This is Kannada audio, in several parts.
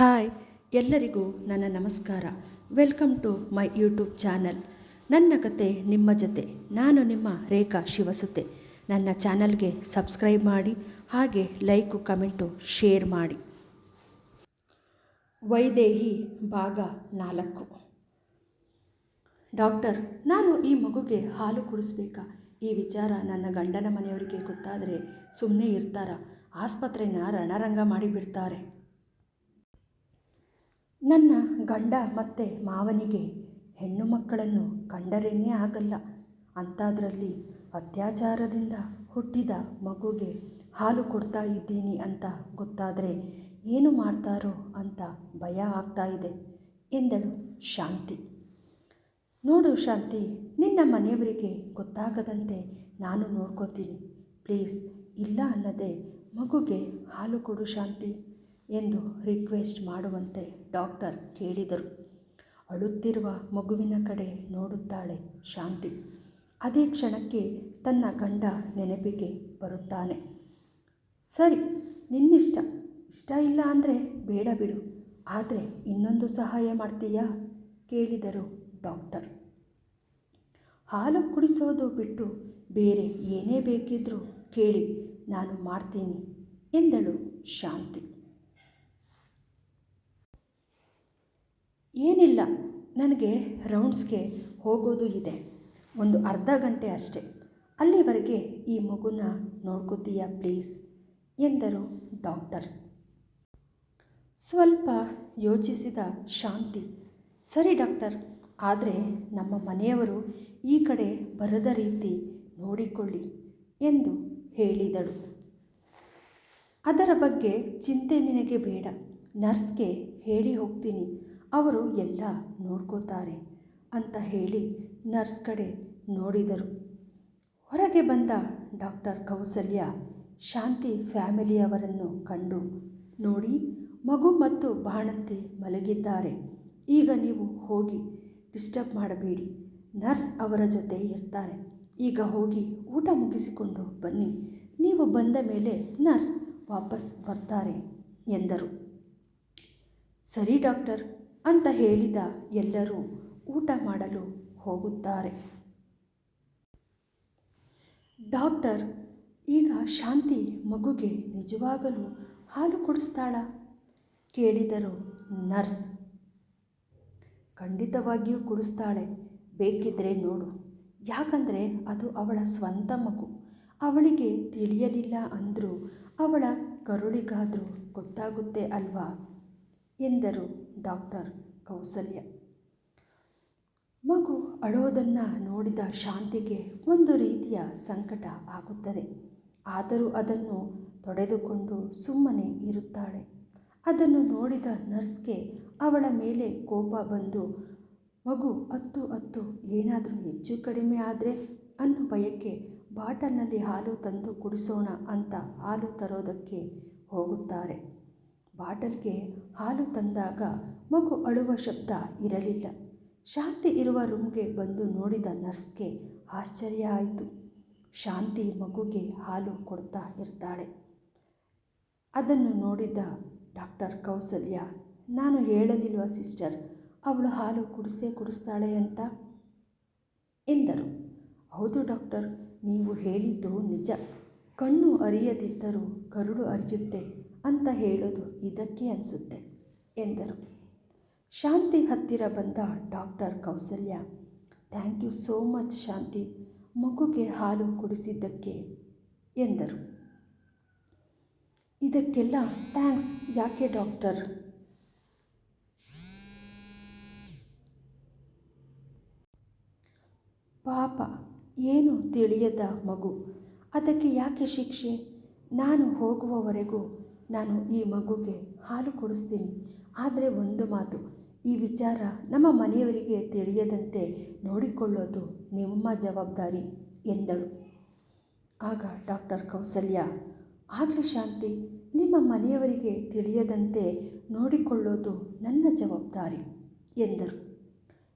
ಹಾಯ್, ಎಲ್ಲರಿಗೂ ನನ್ನ ನಮಸ್ಕಾರ. Welcome to my YouTube channel. ನನ್ನ ಕತೆ ನಿಮ್ಮ ಜೊತೆ, ನಾನು ನಿಮ್ಮ ರೇಖಾ ಶಿವಸುತೆ. ನನ್ನ ಚಾನಲ್ಗೆ ಸಬ್ಸ್ಕ್ರೈಬ್ ಮಾಡಿ, ಹಾಗೆ ಲೈಕು, ಕಮೆಂಟು, ಶೇರ್ ಮಾಡಿ. ವೈದೇಹಿ ಭಾಗ ನಾಲ್ಕು. ಡಾಕ್ಟರ್, ನಾನು ಈ ಮಗುಗೆ ಹಾಲು ಕುಡಿಸ್ಬೇಕಾ? ಈ ವಿಚಾರ ನನ್ನ ಗಂಡನ ಮನೆಯವರಿಗೆ ಗೊತ್ತಾದರೆ ಸುಮ್ಮನೆ ಇರ್ತಾರ. ಆಸ್ಪತ್ರೆನ ರಣರಂಗ ಮಾಡಿಬಿಡ್ತಾರೆ. ನನ್ನ ಗಂಡ ಮತ್ತು ಮಾವನಿಗೆ ಹೆಣ್ಣು ಮಕ್ಕಳನ್ನು ಕಂಡರೇನೇ ಆಗಲ್ಲ. ಅಂಥದ್ರಲ್ಲಿ ಅತ್ಯಾಚಾರದಿಂದ ಹುಟ್ಟಿದ ಮಗುಗೆ ಹಾಲು ಕೊಡ್ತಾ ಇದ್ದೀನಿ ಅಂತ ಗೊತ್ತಾದರೆ ಏನು ಮಾಡ್ತಾರೋ ಅಂತ ಭಯ ಆಗ್ತಾ ಇದೆ ಎಂದಳು ಶಾಂತಿ. ನೋಡು ಶಾಂತಿ, ನಿನ್ನ ಮನೆಯವರಿಗೆ ಗೊತ್ತಾಗದಂತೆ ನಾನು ನೋಡ್ಕೋತೀನಿ. ಪ್ಲೀಸ್, ಇಲ್ಲ ಅನ್ನದೆ ಮಗುಗೆ ಹಾಲು ಕೊಡು ಶಾಂತಿ. ಎಂದು ರಿಕ್ವೆಸ್ಟ್ ಮಾಡುವಂತೆ ಡಾಕ್ಟರ್ ಕೇಳಿದರು. ಅಳುತ್ತಿರುವ ಮಗುವಿನ ಕಡೆ ನೋಡುತ್ತಾಳೆ ಶಾಂತಿ. ಅದೇ ಕ್ಷಣಕ್ಕೆ ತನ್ನ ಗಂಡ ನೆನಪಿಗೆ ಬರುತ್ತಾನೆ. ಸರಿ, ನಿನ್ನಿಷ್ಟ. ಇಷ್ಟ ಇಲ್ಲ ಅಂದರೆ ಬೇಡ ಬಿಡು. ಆದರೆ ಇನ್ನೊಂದು ಸಹಾಯ ಮಾಡ್ತೀಯಾ? ಕೇಳಿದರು ಡಾಕ್ಟರ್ ಹಾಲು ಕುಡಿಸೋದು ಬಿಟ್ಟು ಬೇರೆ ಏನೇ ಬೇಕಿದ್ದರೂ ಕೇಳಿ, ನಾನು ಮಾಡ್ತೀನಿ ಎಂದಳು ಶಾಂತಿ. ಏನಿಲ್ಲ, ನನಗೆ ರೌಂಡ್ಸ್ಗೆ ಹೋಗೋದು ಇದೆ. ಒಂದು ಅರ್ಧ ಗಂಟೆ ಅಷ್ಟೆ. ಅಲ್ಲಿವರೆಗೆ ಈ ಮಗುನ ನೋಡ್ಕೋತೀಯಾ ಪ್ಲೀಸ್? ಎಂದರು ಡಾಕ್ಟರ್. ಸ್ವಲ್ಪ ಯೋಚಿಸಿದ ಶಾಂತಿ. ಸರಿ ಡಾಕ್ಟರ್, ಆದರೆ ನಮ್ಮ ಮನೆಯವರು ಈ ಕಡೆ ಬರದ ರೀತಿ ನೋಡಿಕೊಳ್ಳಿ ಎಂದು ಹೇಳಿದಳು. ಅದರ ಬಗ್ಗೆ ಚಿಂತೆ ನಿನಗೆ ಬೇಡ. ನರ್ಸ್ಗೆ ಹೇಳಿ ಹೋಗ್ತೀನಿ. ಅವರು ಎಲ್ಲ ನೋಡ್ಕೋತಾರೆ ಅಂತ ಹೇಳಿ ನರ್ಸ್ ಕಡೆ ನೋಡಿದರು. ಹೊರಗೆ ಬಂದ ಡಾಕ್ಟರ್ ಕೌಸಲ್ಯ ಶಾಂತಿ ಫ್ಯಾಮಿಲಿಯವರನ್ನು ಕಂಡು, ನೋಡಿ, ಮಗು ಮತ್ತು ಬಾಣಂತಿ ಮಲಗಿದ್ದಾರೆ. ಈಗ ನೀವು ಹೋಗಿ ಡಿಸ್ಟರ್ಬ್ ಮಾಡಬೇಡಿ. ನರ್ಸ್ ಅವರ ಜೊತೆ ಇರ್ತಾರೆ. ಈಗ ಹೋಗಿ ಊಟ ಮುಗಿಸಿಕೊಂಡು ಬನ್ನಿ. ನೀವು ಬಂದ ಮೇಲೆ ನರ್ಸ್ ವಾಪಸ್ ಬರ್ತಾರೆ ಎಂದರು. ಸರಿ ಡಾಕ್ಟರ್. ಅಂತ ಹೇಳಿದ ಎಲ್ಲರೂ ಊಟ ಮಾಡಲು ಹೋಗುತ್ತಾರೆ. ಡಾಕ್ಟರ್, ಈಗ ಶಾಂತಿ ಮಗುಗೆ ನಿಜವಾಗಲೂ ಹಾಲು ಕುಡಿಸ್ತಾಳ? ಕೇಳಿದರು ನರ್ಸ್. ಖಂಡಿತವಾಗಿಯೂ ಕುಡಿಸ್ತಾಳೆ. ಬೇಕಿದ್ರೆ ನೋಡು. ಯಾಕಂದರೆ ಅದು ಅವಳ ಸ್ವಂತ ಮಗು. ಅವಳಿಗೆ ತಿಳಿಯಲಿಲ್ಲ ಅಂದರೂ ಅವಳ ಕರುಳಿಗಾದರೂ ಗೊತ್ತಾಗುತ್ತೆ ಅಲ್ವಾ? ಎಂದರು ಡಾಕ್ಟರ್ ಕೌಸಲ್ಯ. ಮಗು ಅಳೋದನ್ನು ನೋಡಿದ ಶಾಂತಿಗೆ ಒಂದು ರೀತಿಯ ಸಂಕಟ ಆಗುತ್ತದೆ. ಆದರೂ ಅದನ್ನು ತೊಡೆದುಕೊಂಡು ಸುಮ್ಮನೆ ಇರುತ್ತಾಳೆ. ಅದನ್ನು ನೋಡಿದ ನರ್ಸ್ಗೆ ಅವಳ ಮೇಲೆ ಕೋಪ ಬಂದು, ಮಗು, ಹತ್ತು ಹತ್ತು, ಏನಾದರೂ ಹೆಚ್ಚು ಕಡಿಮೆ ಆದರೆ? ಅನ್ನೋ ಭಯಕ್ಕೆ ಬಾಟಲ್ನಲ್ಲಿ ಹಾಲು ತಂದು ಕುಡಿಸೋಣ ಅಂತ ಹಾಲು ತರೋದಕ್ಕೆ ಹೋಗುತ್ತಾರೆ. ಬಾಟಲ್ಗೆ ಹಾಲು ತಂದಾಗ ಮಗು ಅಳುವ ಶಬ್ದ ಇರಲಿಲ್ಲ. ಶಾಂತಿ ಇರುವ ರೂಮ್ಗೆ ಬಂದು ನೋಡಿದ ನರ್ಸ್ಗೆ ಆಶ್ಚರ್ಯ ಆಯಿತು. ಶಾಂತಿ ಮಗುಗೆ ಹಾಲು ಕೊಡ್ತಾ ಇರ್ತಾಳೆ. ಅದನ್ನು ನೋಡಿದ ಡಾಕ್ಟರ್ ಕೌಸಲ್ಯ, ನಾನು ಹೇಳಲಿಲ್ವ ಸಿಸ್ಟರ್, ಅವಳು ಹಾಲು ಕುಡಿಸೇ ಕುಡಿಸ್ತಾಳೆ ಅಂತ? ಎಂದರು. ಹೌದು ಡಾಕ್ಟರ್, ನೀವು ಹೇಳಿದ್ದು ನಿಜ. ಕಣ್ಣು ಅರಿಯದಿದ್ದರೂ ಕರುಳು ಅರಿಯುತ್ತೆ. ಅಂತ ಹೇಳೋದು ಇದಕ್ಕೆ ಅನಿಸುತ್ತೆ ಎಂದರು. ಶಾಂತಿ ಹತ್ತಿರ ಬಂದ doctor Kausalya, thank you so much Shanti, ಮಗುಗೆ ಹಾಲು ಕುಡಿಸಿದ್ದಕ್ಕೆ, ಎಂದರು. ಇದಕ್ಕೆಲ್ಲ ಥ್ಯಾಂಕ್ಸ್, ಯಾಕೆ ಡಾಕ್ಟರ್? ಪಾಪ, ಏನು ತಿಳಿಯದ ಮಗು, ಅದಕ್ಕೆ ಯಾಕೆ ಶಿಕ್ಷೆ? ನಾನು ಹೋಗುವವರೆಗೂ ನಾನು ಈ ಮಗುಗೆ ಹಾಲು ಕುಡಿಸ್ತೀನಿ. ಆದರೆ ಒಂದು ಮಾತು, ಈ ವಿಚಾರ ನಮ್ಮ ಮನೆಯವರಿಗೆ ತಿಳಿಯದಂತೆ ನೋಡಿಕೊಳ್ಳೋದು ನಿಮ್ಮ ಜವಾಬ್ದಾರಿ, ಎಂದಳು. ಆಗ ಡಾಕ್ಟರ್ ಕೌಸಲ್ಯ, ಆಗಲಿ ಶಾಂತಿ, ನಿಮ್ಮ ಮನೆಯವರಿಗೆ ತಿಳಿಯದಂತೆ ನೋಡಿಕೊಳ್ಳೋದು ನನ್ನ ಜವಾಬ್ದಾರಿ, ಎಂದರು.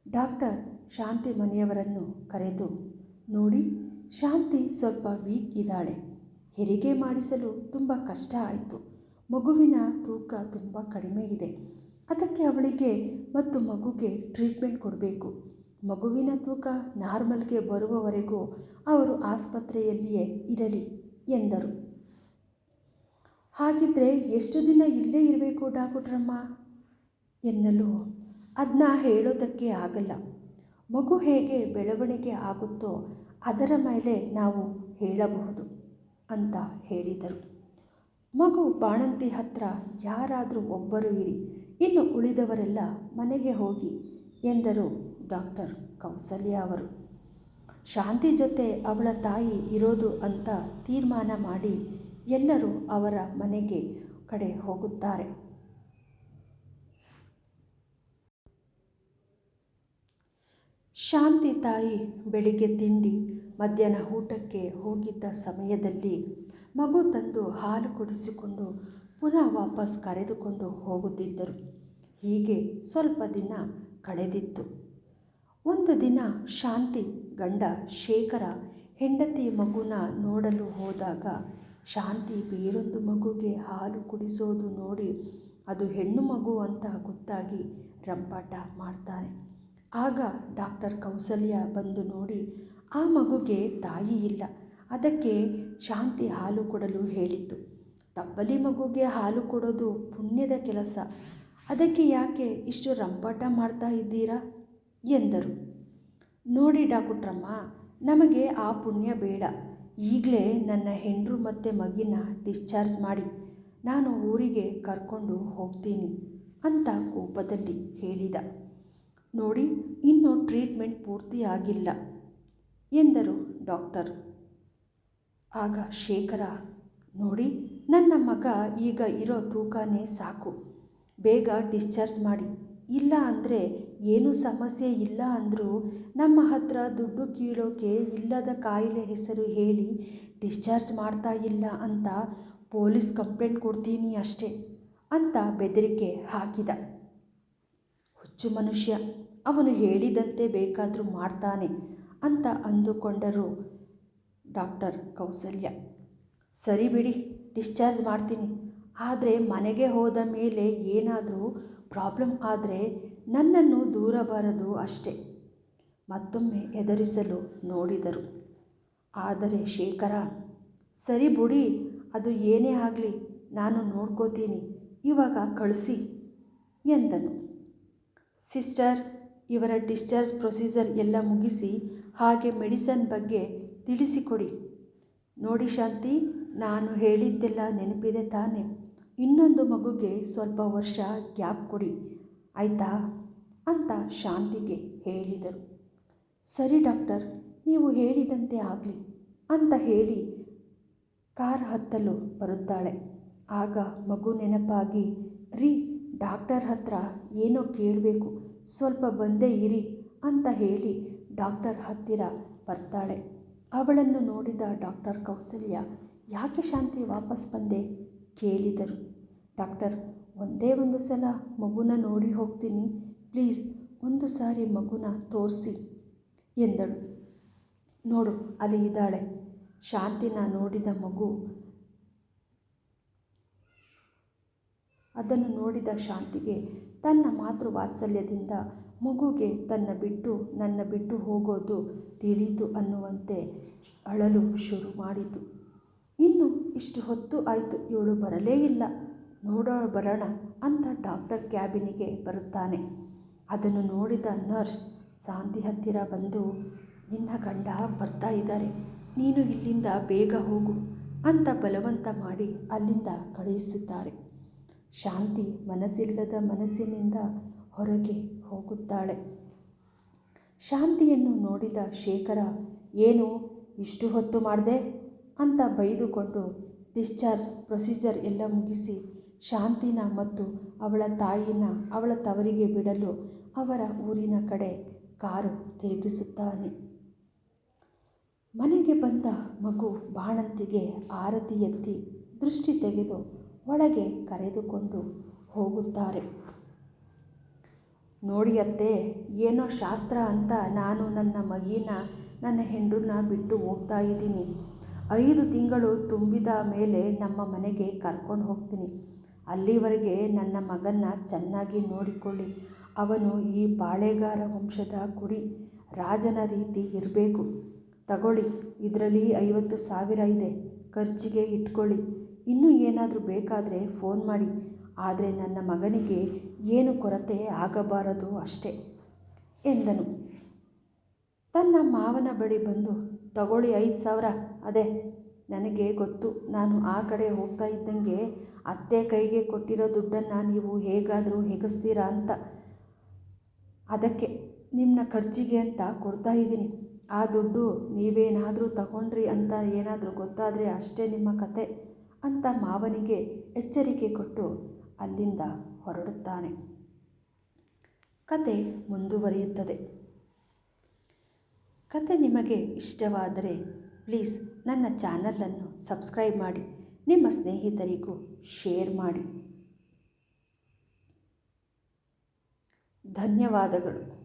ಡಾಕ್ಟರ್ ಶಾಂತಿ ಮನೆಯವರನ್ನು ಕರೆದು, ನೋಡಿ, ಶಾಂತಿ ಸ್ವಲ್ಪ ವೀಕ್ ಇದ್ದಾಳೆ. ಹೆರಿಗೆ ಮಾಡಿಸಲು ತುಂಬ ಕಷ್ಟ ಆಯಿತು. ಮಗುವಿನ ತೂಕ ತುಂಬ ಕಡಿಮೆ ಇದೆ. ಅದಕ್ಕೆ ಅವಳಿಗೆ ಮತ್ತು ಮಗುಗೆ ಟ್ರೀಟ್ಮೆಂಟ್ ಕೊಡಬೇಕು. ಮಗುವಿನ ತೂಕ ನಾರ್ಮಲ್ಗೆ ಬರುವವರೆಗೂ ಅವರು ಆಸ್ಪತ್ರೆಯಲ್ಲಿಯೇ ಇರಲಿ ಎಂದರು. ಹಾಗಿದ್ರೆ ಎಷ್ಟು ದಿನ ಇಲ್ಲೇ ಇರಬೇಕು ಡಾಕ್ಟ್ರಮ್ಮ? ಎನ್ನಲು ಅದನ್ನ ಹೇಳೋದಕ್ಕೆ ಆಗಲ್ಲ. ಮಗು ಹೇಗೆ ಬೆಳವಣಿಗೆ ಆಗುತ್ತೋ ಅದರ ಮೇಲೆ ನಾವು ಹೇಳಬಹುದು ಅಂತ ಹೇಳಿದರು. ಮಗು ಬಾಣಂತಿ ಹತ್ರ ಯಾರಾದರೂ ಒಬ್ಬರು ಇರಿ. ಇನ್ನು ಉಳಿದವರೆಲ್ಲ ಮನೆಗೆ ಹೋಗಿ ಎಂದರು ಡಾಕ್ಟರ್ ಕೌಸಲ್ಯ ಅವರು. ಶಾಂತಿ ಜೊತೆ ಅವಳ ತಾಯಿ ಇರೋದು ಅಂತ ತೀರ್ಮಾನ ಮಾಡಿ ಎಲ್ಲರೂ ಅವರ ಮನೆಗೆ ಕಡೆ ಹೋಗುತ್ತಾರೆ. ಶಾಂತಿ ತಾಯಿ ಬೆಳಿಗ್ಗೆ ತಿಂಡಿ ಮಧ್ಯಾಹ್ನ ಊಟಕ್ಕೆ ಹೋಗಿದ್ದ ಸಮಯದಲ್ಲಿ ಮಗು ತಂದು ಹಾಲು ಕುಡಿಸಿಕೊಂಡು ಪುನಃ ವಾಪಸ್ ಕರೆದುಕೊಂಡು ಹೋಗುತ್ತಿದ್ದರು. ಹೀಗೆ ಸ್ವಲ್ಪ ದಿನ ಕಳೆದಿತ್ತು. ಒಂದು ದಿನ ಶಾಂತಿ ಗಂಡ ಶೇಖರ ಹೆಂಡತಿ ಮಗುನ ನೋಡಲು ಹೋದಾಗ ಶಾಂತಿ ಬೇರೊಂದು ಮಗುಗೆ ಹಾಲು ಕುಡಿಸೋದು ನೋಡಿ ಅದು ಹೆಣ್ಣು ಮಗು ಅಂತ ಗೊತ್ತಾಗಿ ರಂಪಾಟ ಮಾಡ್ತಾರೆ. ಆಗ ಡಾಕ್ಟರ್ ಕೌಸಲ್ಯ ಬಂದು ನೋಡಿ, ಆ ಮಗುಗೆ ತಾಯಿ ಇಲ್ಲ. ಅದಕ್ಕೆ ಶಾಂತಿ ಹಾಲು ಕೊಡಲು ಹೇಳಿತು ತಬ್ಬಲಿ ಮಗುಗೆ ಹಾಲು ಕೊಡೋದು ಪುಣ್ಯದ ಕೆಲಸ. ಅದಕ್ಕೆ ಯಾಕೆ ಇಷ್ಟು ರಂಪಾಟ ಮಾಡ್ತಾ ಇದ್ದೀರಾ? ಎಂದರು. ನೋಡಿ ಡಾಕುಟ್ರಮ್ಮ, ನಮಗೆ ಆ ಪುಣ್ಯ ಬೇಡ. ಈಗಲೇ ನನ್ನ ಹೆಂಡರು ಮತ್ತು ಮಗಿನ ಡಿಸ್ಚಾರ್ಜ್ ಮಾಡಿ. ನಾನು ಊರಿಗೆ ಕರ್ಕೊಂಡು ಹೋಗ್ತೀನಿ ಅಂತ ಕೋಪದಲ್ಲಿ ಹೇಳಿದ. ನೋಡಿ, ಇನ್ನೂ ಟ್ರೀಟ್ಮೆಂಟ್ ಪೂರ್ತಿಯಾಗಿಲ್ಲ, ಎಂದರು ಡಾಕ್ಟರ್. ಆಗ ಶೇಖರ, ನೋಡಿ, ನನ್ನ ಮಗ ಈಗ ಇರೋ ತೂಕನೇ ಸಾಕು. ಬೇಗ ಡಿಸ್ಚಾರ್ಜ್ ಮಾಡಿ. ಇಲ್ಲ ಅಂದರೆ ಏನೂ ಸಮಸ್ಯೆ ಇಲ್ಲ ಅಂದರೂ ನಮ್ಮ ಹತ್ರ ದುಡ್ಡು ಕೀಳೋಕೆ ಇಲ್ಲದ ಕಾಯಿಲೆ ಹೆಸರು ಹೇಳಿ ಡಿಸ್ಚಾರ್ಜ್ ಮಾಡ್ತಾ ಇಲ್ಲ ಅಂತ ಪೊಲೀಸ್ ಕಂಪ್ಲೇಂಟ್ ಕೊಡ್ತೀನಿ ಅಷ್ಟೇ ಅಂತ ಬೆದರಿಕೆ ಹಾಕಿದ. ಹುಚ್ಚು ಮನುಷ್ಯ, ಅವನು ಹೇಳಿದಂತೆ ಬೇಕಾದರೂ ಮಾಡ್ತಾನೆ ಅಂತ ಅಂದುಕೊಂಡರು ಡಾಕ್ಟರ್ ಕೌಸಲ್ಯ. ಸರಿ ಬಿಡಿ, ಡಿಸ್ಚಾರ್ಜ್ ಮಾಡ್ತೀನಿ. ಆದರೆ ಮನೆಗೆ ಹೋದ ಮೇಲೆ ಏನಾದರೂ ಪ್ರಾಬ್ಲಮ್ ಆದರೆ ನನ್ನನ್ನು ದೂರ ಬರದು ಅಷ್ಟೆ. ಮತ್ತೊಮ್ಮೆ ಎದುರಿಸಲು ನೋಡಿದರು. ಆದರೆ ಶೇಖರ, ಸರಿ ಬುಡಿ, ಅದು ಏನೇ ಆಗಲಿ, ನಾನು ನೋಡ್ಕೋತೀನಿ, ಇವಾಗ ಕಳಿಸಿ ಎಂದನು. ಸಿಸ್ಟರ್, ಇವರ ಡಿಸ್ಚಾರ್ಜ್ ಪ್ರೊಸೀಜರ್ ಎಲ್ಲ ಮುಗಿಸಿ ಹಾಗೆ ಮೆಡಿಸನ್ ಬಗ್ಗೆ ತಿಳಿಸಿಕೊಡಿ. ನೋಡಿ ಶಾಂತಿ, ನಾನು ಹೇಳಿದ್ದೆಲ್ಲ ನೆನಪಿದೆ ತಾನೆ. ಇನ್ನೊಂದು ಮಗುಗೆ ಸ್ವಲ್ಪ ವರ್ಷ ಗ್ಯಾಪ್ ಕೊಡಿ. ಆಯಿತಾ? ಅಂತ ಶಾಂತಿಗೆ ಹೇಳಿದರು. ಸರಿ ಡಾಕ್ಟರ್, ನೀವು ಹೇಳಿದಂತೆ ಆಗಲಿ ಅಂತ ಹೇಳಿ ಕಾರ್ ಹತ್ತಲು ಬರುತ್ತಾಳೆ. ಆಗ ಮಗು ನೆನಪಾಗಿ, ರೀ, ಡಾಕ್ಟರ್ ಹತ್ರ ಏನೋ ಕೇಳಬೇಕು, ಸ್ವಲ್ಪ ಬಂದೇ ಇರಿ ಅಂತ ಹೇಳಿ ಡಾಕ್ಟರ್ ಹತ್ತಿರ ಬರ್ತಾಳೆ. ಅವಳನ್ನು ನೋಡಿದ ಡಾಕ್ಟರ್ ಕೌಸಲ್ಯ, ಯಾಕೆ ಶಾಂತಿ ವಾಪಸ್ ಬಂದೆ? ಕೇಳಿದರು. ಡಾಕ್ಟರ್, ಒಂದೇ ಒಂದು ಸಲ ಮಗುನ ನೋಡಿ ಹೋಗ್ತೀನಿ. ಪ್ಲೀಸ್, ಒಂದು ಸಾರಿ ಮಗುನ ತೋರಿಸಿ, ಎಂದಳು. ನೋಡು, ಅಲ್ಲಿ ಇದ್ದಾಳೆ. ಶಾಂತಿನ ನೋಡಿದ ಮಗು, ಅದನ್ನು ನೋಡಿದ ಶಾಂತಿಗೆ ತನ್ನ ಮಾತೃ ವಾತ್ಸಲ್ಯದಿಂದ ಮಗುಗೆ ತನ್ನ ಬಿಟ್ಟು ನನ್ನ ಬಿಟ್ಟು ಹೋಗೋದು ತಿಳಿಯಿತು ಅನ್ನುವಂತೆ ಅಳಲು ಶುರು ಮಾಡಿತು. ಇನ್ನು ಇಷ್ಟು ಹೊತ್ತು ಆಯಿತು, ಇವಳು ಬರಲೇ ಇಲ್ಲ. ನೋಡೋ ಬರೋಣ ಅಂತ ಡಾಕ್ಟರ್ ಕ್ಯಾಬಿನಿಗೆ ಬರುತ್ತಾನೆ. ಅದನ್ನು ನೋಡಿದ ನರ್ಸ್ ಶಾಂತಿ ಹತ್ತಿರ ಬಂದು ನಿನ್ನ ಗಂಡ ಬರ್ತಾ ಇದ್ದಾರೆ. ನೀನು ಇಲ್ಲಿಂದ ಬೇಗ ಹೋಗು ಅಂತ ಬಲವಂತ ಮಾಡಿ ಅಲ್ಲಿಂದ ಕಳುಹಿಸುತ್ತಾರೆ. ಶಾಂತಿ ಮನಸ್ಸಿಲ್ಲದ ಮನಸ್ಸಿನಿಂದ ಹೊರಗೆ ಹೋಗುತ್ತಾಳೆ. ಶಾಂತಿಯನ್ನು ನೋಡಿದ ಶೇಖರ, ಏನು, ಇಷ್ಟು ಹೊತ್ತು ಮಾಡಿದೆ? ಅಂತ ಬೈದುಕೊಂಡು ಡಿಸ್ಚಾರ್ಜ್ ಪ್ರೊಸೀಜರ್ ಎಲ್ಲ ಮುಗಿಸಿ ಶಾಂತಿನ ಮತ್ತು ಅವಳ ತಾಯಿನ ಅವಳ ತವರಿಗೆ ಬಿಡಲು ಅವರ ಊರಿನ ಕಡೆ ಕಾರು ತಿರುಗಿಸುತ್ತಾನೆ. ಮನೆಗೆ ಬಂದ ಮಗು ಬಾಣಂತಿಗೆ ಆರತಿ ಎತ್ತಿ ದೃಷ್ಟಿ ತೆಗೆದು ಒಳಗೆ ಕರೆದುಕೊಂಡು ಹೋಗುತ್ತಾರೆ. ನೋಡಿ ಅತ್ತೆ ಏನೋ ಶಾಸ್ತ್ರ ಅಂತ ನಾನು ನನ್ನ ಮಗಿನ, ನನ್ನ ಹೆಂಡರನ್ನ ಬಿಟ್ಟು ಹೋಗ್ತಾ ಇದ್ದೀನಿ. ಐದು ತಿಂಗಳು ತುಂಬಿದ ಮೇಲೆ ನಮ್ಮ ಮನೆಗೆ ಕರ್ಕೊಂಡು ಹೋಗ್ತೀನಿ. ಅಲ್ಲಿವರೆಗೆ ನನ್ನ ಮಗನ್ನ ಚೆನ್ನಾಗಿ ನೋಡಿಕೊಳ್ಳಿ. ಅವನು ಈ ಪಾಳೆಗಾರ ವಂಶದ ಕುಡಿ ರಾಜನ ರೀತಿ ಇರಬೇಕು. ತಗೊಳ್ಳಿ, ಇದರಲ್ಲಿ ಐವತ್ತು ಸಾವಿರ ಇದೆ. ಖರ್ಚಿಗೆ ಇಟ್ಕೊಳ್ಳಿ. ಇನ್ನೂ ಏನಾದರೂ ಬೇಕಾದರೆ ಫೋನ್ ಮಾಡಿ. ಆದರೆ ನನ್ನ ಮಗನಿಗೆ ಏನು ಕೊರತೆ ಆಗಬಾರದು ಅಷ್ಟೇ ಎಂದನು. ತನ್ನ ಮಾವನ ಬಳಿ ಬಂದು, ತಗೊಳ್ಳಿ ಐದು ಸಾವಿರ, ಅದೇ, ನನಗೆ ಗೊತ್ತು, ನಾನು ಆ ಕಡೆ ಹೋಗ್ತಾ ಇದ್ದಂಗೆ ಅತ್ತೆ ಕೈಗೆ ಕೊಟ್ಟಿರೋ ದುಡ್ಡನ್ನು ನೀವು ಹೇಗಾದರೂ ಹೆಗಸ್ತೀರಾ ಅಂತ. ಅದಕ್ಕೆ ನಿಮ್ಮನ್ನ ಖರ್ಚಿಗೆ ಅಂತ ಕೊಡ್ತಾ ಇದ್ದೀನಿ. ಆ ದುಡ್ಡು ನೀವೇನಾದರೂ ತಗೊಂಡ್ರಿ ಅಂತ ಏನಾದರೂ ಗೊತ್ತಾದರೆ ಅಷ್ಟೇ ನಿಮ್ಮ ಕತೆ ಅಂತ ಮಾವನಿಗೆ ಎಚ್ಚರಿಕೆ ಕೊಟ್ಟು, ಅಲ್ಲಿಂದ ಹೊರಡುತ್ತಾನೆ. ಕತೆ ಮುಂದುವರಿಯುತ್ತದೆ. ಕತೆ ನಿಮಗೆ ಇಷ್ಟವಾದರೆ ಪ್ಲೀಸ್ ನನ್ನ ಚಾನಲನ್ನು ಸಬ್ಸ್ಕ್ರೈಬ್ ಮಾಡಿ, ನಿಮ್ಮ ಸ್ನೇಹಿತರಿಗೂ ಶೇರ್ ಮಾಡಿ. ಧನ್ಯವಾದಗಳು.